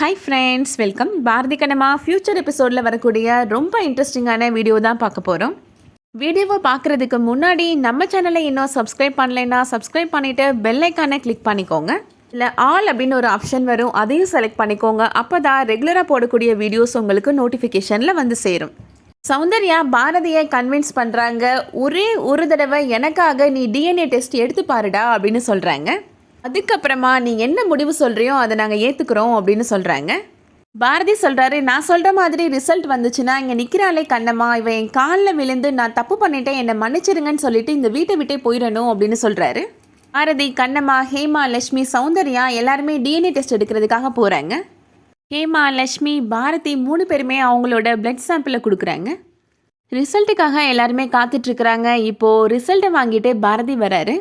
Hi friends welcome Bharathi கனமா future எபிசோடில் வரக்கூடிய ரொம்ப இன்ட்ரெஸ்டிங்கான வீடியோ தான் பார்க்க போகிறோம் வீடியோவை பார்க்குறதுக்கு முன்னாடி நம்ம சேனலை இன்னும் சப்ஸ்கிரைப் பண்ணலைன்னா சப்ஸ்கிரைப் பண்ணிவிட்டு பெல் கிளிக் பண்ணிக்கோங்க. இல்லை ஆல் அப்படின்னு ஒரு ஆப்ஷன் வரும் அதையும் செலக்ட் பண்ணிக்கோங்க. அப்போ தான் ரெகுலராக போடக்கூடிய வீடியோஸ் உங்களுக்கு நோட்டிஃபிகேஷனில் வந்து சேரும். சௌந்தர்யா பாரதியை கன்வின்ஸ் பண்ணுறாங்க ஒரே ஒரு தடவை எனக்காக நீ டிஎன்ஏ டெஸ்ட் எடுத்து பாருடா அப்படின்னு சொல்கிறாங்க அதுக்கப்புறமா நீ என்ன முடிவு சொல்கிறியோ அதை நாங்கள் ஏற்றுக்குறோம் அப்படின்னு சொல்கிறாங்க பாரதி சொல்கிறாரு நான் சொல்கிற மாதிரி ரிசல்ட் வந்துச்சுன்னா இங்கே நிற்கிறாளே கண்ணம்மா இவன் என் காலில் விழுந்து நான் தப்பு பண்ணிட்டேன் என்னை மன்னிச்சிருங்கன்னு சொல்லிட்டு இந்த வீட்டை விட்டே போயிடணும் அப்படின்னு சொல்கிறாரு பாரதி கண்ணம்மா ஹேமா லட்சுமி சௌந்தர்யா எல்லாருமே டிஎன்ஏ டெஸ்ட் எடுக்கிறதுக்காக போகிறாங்க ஹேமா லக்ஷ்மி பாரதி மூணு பேருமே அவங்களோட பிளட் சாம்பிளை கொடுக்குறாங்க. ரிசல்ட்டுக்காக எல்லாருமே காத்துட்ருக்குறாங்க இப்போது ரிசல்ட்டை வாங்கிட்டு பாரதி வராரு.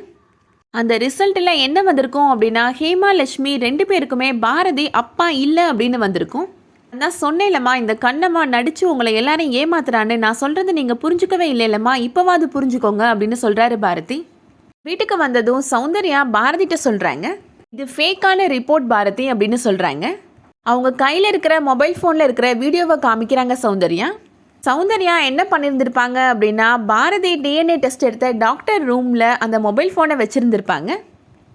அந்த ரிசல்ட்டில் என்ன வந்திருக்கும் அப்படின்னா ஹேமா லட்சுமி ரெண்டு பேருக்குமே பாரதி அப்பா இல்லை அப்படின்னு வந்திருக்கும். நான் சொன்னேன்லம்மா இந்த கண்ணம்மா நடித்து உங்களை எல்லாரும் ஏமாத்துறான்னு. நான் சொல்கிறது நீங்கள் புரிஞ்சுக்கவே இல்லைல்லம்மா இப்போவாது புரிஞ்சுக்கோங்க அப்படின்னு சொல்கிறாரு பாரதி. வீட்டுக்கு வந்ததும் சௌந்தர்யா பாரதிட்ட சொல்கிறாங்க இது ஃபேக்கான ரிப்போர்ட் பாரதி அப்படின்னு சொல்கிறாங்க அவங்க கையில் இருக்கிற மொபைல் ஃபோனில் இருக்கிற வீடியோவை காமிக்கிறாங்க சௌந்தர்யா. சௌந்தர்யா என்ன பண்ணியிருந்திருப்பாங்க அப்படின்னா பாரதி டிஎன்ஏ டெஸ்ட் எடுத்த டாக்டர் ரூமில் அந்த மொபைல் ஃபோனை வச்சுருந்துருப்பாங்க.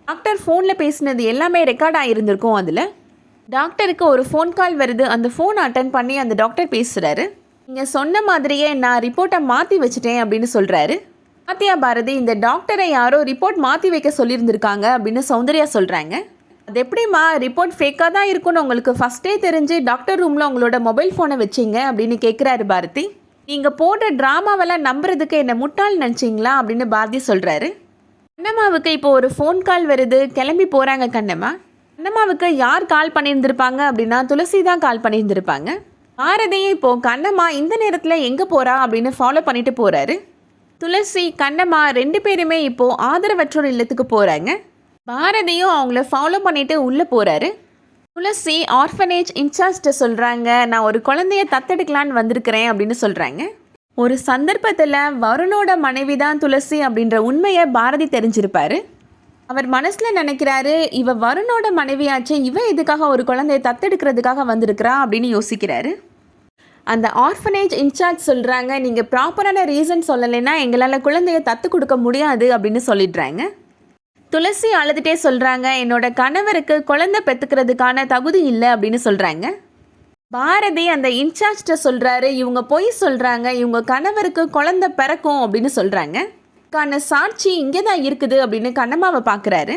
டாக்டர் ஃபோனில் பேசினது எல்லாமே ரெக்கார்ட் ஆகியிருந்திருக்கும் அதில். டாக்டருக்கு ஒரு ஃபோன் கால் வருது. அந்த ஃபோன் அட்டன் பண்ணி அந்த டாக்டர் பேசுகிறாரு நீங்கள் சொன்ன மாதிரியே நான் ரிப்போர்ட்டை மாற்றி வச்சுட்டேன் அப்படின்னு சொல்கிறாரு பாத்தியா பாரதி இந்த டாக்டரை யாரோ ரிப்போர்ட் மாற்றி வைக்க சொல்லியிருந்திருக்காங்க அப்படின்னு சௌந்தர்யா சொல்கிறாங்க அது எப்படிம்மா? ரிப்போர்ட் ஃபேக்காக தான் இருக்கும்னு உங்களுக்கு ஃபஸ்ட்டே தெரிஞ்சு டாக்டர் ரூமில் உங்களோட மொபைல் ஃபோனை வச்சிங்க அப்படின்னு கேட்குறாரு பாரதி. நீங்கள் போடுற ட்ராமாவெல்லாம் நம்புறதுக்கு என்ன முட்டாள் நினச்சிங்களா அப்படின்னு பாரதி சொல்கிறாரு கண்ணம்மாவுக்கு இப்போ ஒரு ஃபோன் கால் வருது. கிளம்பி போகிறாங்க கண்ணம்மா. கண்ணம்மாவுக்கு யார் கால் பண்ணியிருந்திருப்பாங்க அப்படின்னா துளசி தான் கால் பண்ணியிருந்திருப்பாங்க. பாரதியே இப்போ கண்ணம்மா இந்த நேரத்தில் எங்கே போகிறா அப்படின்னு ஃபாலோ பண்ணிட்டு போகிறாரு துளசி கண்ணம்மா ரெண்டு பேருமே இப்போது ஆதரவற்றோர் இல்லத்துக்கு போகிறாங்க பாரதியும் அவங்கள ஃபாலோ பண்ணிட்டு உள்ளே போகிறாரு துளசி ஆர்ஃபனேஜ் இன்சார்ஜ்கிட்ட சொல்கிறாங்க நான் ஒரு குழந்தைய தத்தெடுக்கலான்னு வந்திருக்கிறேன் அப்படின்னு சொல்கிறாங்க ஒரு சந்தர்ப்பத்தில் வருணோட மனைவி தான் துளசி அப்படின்ற உண்மையை பாரதி தெரிஞ்சிருப்பாரு. அவர் மனசில் நினைக்கிறாரு இவ வருணோட மனைவியாச்சே இவ இதுக்காக ஒரு குழந்தைய தத்தெடுக்கிறதுக்காக வந்திருக்கிறா? அப்படின்னு யோசிக்கிறாரு. அந்த ஆர்ஃபனேஜ் இன்சார்ஜ் சொல்கிறாங்க நீங்கள் ப்ராப்பரான ரீசன் சொல்லலைன்னா எங்களால் குழந்தைய தத்து கொடுக்க முடியாது அப்படின்னு சொல்லிடுறாங்க. துளசி அழுதுகிட்டே சொல்கிறாங்க என்னோட கணவருக்கு குழந்தை பெற்றுக்கிறதுக்கான தகுதி இல்லை அப்படின்னு சொல்கிறாங்க பாரதி அந்த இன்சார்ஜ்கிட்ட சொல்கிறாரு இவங்க பொய் சொல்கிறாங்க இவங்க கணவருக்கு குழந்தை பிறக்கும் அப்படின்னு சொல்கிறாங்க கான சாட்சி இங்கே தான் இருக்குது அப்படின்னு கண்ணம்மாவை பார்க்குறாரு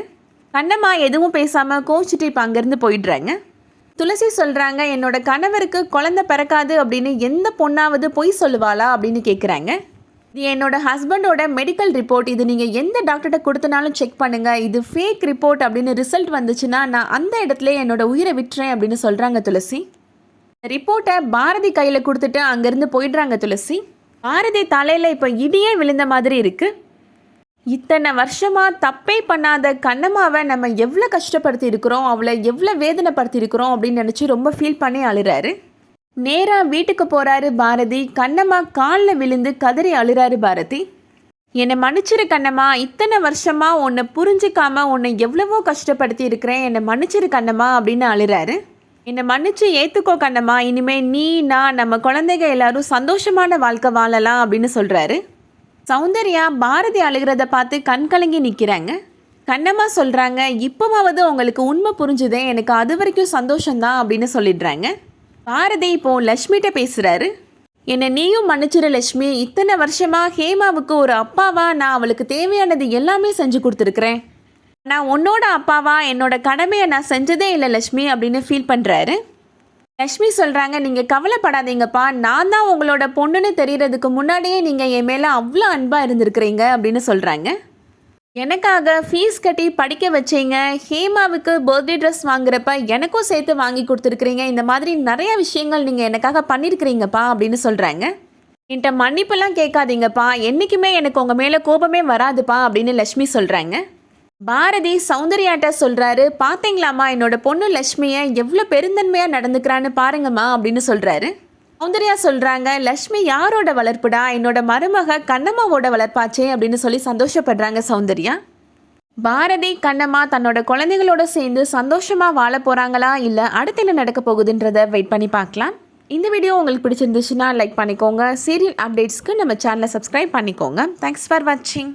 கண்ணம்மா எதுவும் பேசாமல் கோச்சிட்டு இப்போ அங்கேருந்து போயிடுறாங்க. துளசி சொல்கிறாங்க என்னோட கணவருக்கு குழந்தை பிறக்காது அப்படின்னு எந்த பொண்ணாவது பொய் சொல்லுவாளா அப்படின்னு கேட்குறாங்க என்னோட ஹஸ்பண்டோட மெடிக்கல் ரிப்போர்ட் இது நீங்கள் எந்த டாக்டர்கிட்ட கொடுத்தனாலும் செக் பண்ணுங்கள் இது ஃபேக் ரிப்போர்ட் அப்படின்னு ரிசல்ட் வந்துச்சுன்னா நான் அந்த இடத்துல என்னோட உயிரை விட்டுறேன் அப்படின்னு சொல்கிறாங்க துளசி. ரிப்போர்ட்டை பாரதி கையில் கொடுத்துட்டு அங்கேருந்து போயிடுறாங்க துளசி. பாரதி தலையில் இப்போ இடியே விழுந்த மாதிரி இருக்குது இத்தனை வருஷமாக தப்பே பண்ணாத கண்ணம்மாவை நம்ம எவ்வளோ கஷ்டப்படுத்தி இருக்கிறோம் அவளை எவ்வளோ வேதனைப்படுத்தி இருக்கிறோம் அப்படின்னு நினச்சி ரொம்ப ஃபீல் பண்ணி அழுறாரு. நேராக வீட்டுக்கு போகிறாரு பாரதி. கண்ணம்மா காலில் விழுந்து கதறி அழுறாரு பாரதி. என்னை மன்னிச்சிரு கண்ணம்மா. இத்தனை வருஷமா உன்னை புரிஞ்சிக்காம உன்னை எவ்வளவோ கஷ்டப்படுத்தி இருக்கிறேன். என்னை மன்னிச்சிரு கண்ணம்மா அப்படின்னு அழுறாரு. என்னை மன்னிச்சு ஏற்றுக்கோ கண்ணம்மா. இனிமே நீ நான் நம்ம குழந்தைங்க எல்லாரும் சந்தோஷமான வாழ்க்கை வாழலாம் அப்படின்னு சொல்கிறாரு சௌந்தர்யா பாரதி அழுகிறத பார்த்து கண் கலங்கி நிற்கிறாங்க கண்ணம்மா சொல்கிறாங்க இப்போவாவது உங்களுக்கு உண்மை புரிஞ்சுதே. எனக்கு அது வரைக்கும் சந்தோஷம்தான் அப்படின்னு சொல்லிடுறாங்க. பாரதி இப்போ லக்ஷ்மிகிட்ட பேசுகிறாரு என்னை நீயும் மன்னிச்சிரு லக்ஷ்மி இத்தனை வருஷமாக ஹேமாவுக்கு ஒரு அப்பாவா நான் அவளுக்கு தேவையானது எல்லாமே செஞ்சு கொடுத்துருக்குறேன். நான் உன்னோட அப்பாவா? என்னோட கடமையை நான் செஞ்சதே இல்லை லக்ஷ்மி அப்படின்னு ஃபீல் பண்ணுறாரு லக்ஷ்மி சொல்கிறாங்க நீங்கள் கவலைப்படாதீங்கப்பா. நான் தான் உங்களோட பொண்ணுன்னு தெரியறதுக்கு முன்னாடியே நீங்கள் என் மேலே அவ்வளோ அன்பாக இருந்திருக்கிறீங்க அப்படின்னு சொல்கிறாங்க எனக்காக ஃபீஸ் கட்டி படிக்க வச்சீங்க. ஹேமாவுக்கு பர்த்டே ட்ரெஸ் வாங்குறப்ப எனக்கும் சேர்த்து வாங்கி கொடுத்துருக்குறீங்க. இந்த மாதிரி நிறைய விஷயங்கள் நீங்கள் எனக்காக பண்ணியிருக்கிறீங்கப்பா அப்படின்னு சொல்கிறாங்க என்கிட்ட மன்னிப்பெல்லாம் கேட்காதீங்கப்பா. என்றைக்குமே எனக்கு உங்கள் மேலே கோபமே வராதுப்பா அப்படின்னு லக்ஷ்மி சொல்கிறாங்க பாரதி சௌந்தர்யாட்ட சொல்கிறாரு பார்த்தீங்களாம்மா என்னோட பொண்ணு லக்ஷ்மியை எவ்வளோ பெருந்தன்மையாக நடந்துக்கிறான்னு பாருங்கம்மா அப்படின்னு சொல்கிறாரு சௌந்தர்யா சொல்கிறாங்க லக்ஷ்மி யாரோட வளர்ப்புடா? என்னோட மருமக கண்ணம்மாவோட வளர்ப்பாச்சே? அப்படின்னு சொல்லி சந்தோஷப்படுறாங்க சௌந்தர்யா. பாரதி கண்ணம்மா தன்னோட குழந்தைகளோட சேர்ந்து சந்தோஷமாக வாழ போகிறாங்களா இல்லை அடுத்து என்ன நடக்க போகுதுன்றத வெயிட் பண்ணி பார்க்கலாம். இந்த வீடியோ உங்களுக்கு பிடிச்சிருந்துச்சுன்னா லைக் பண்ணிக்கோங்க. சீரியல் அப்டேட்ஸ்க்கு நம்ம சேனலை சப்ஸ்கிரைப் பண்ணிக்கோங்க. தேங்க்ஸ் ஃபார் வாட்சிங்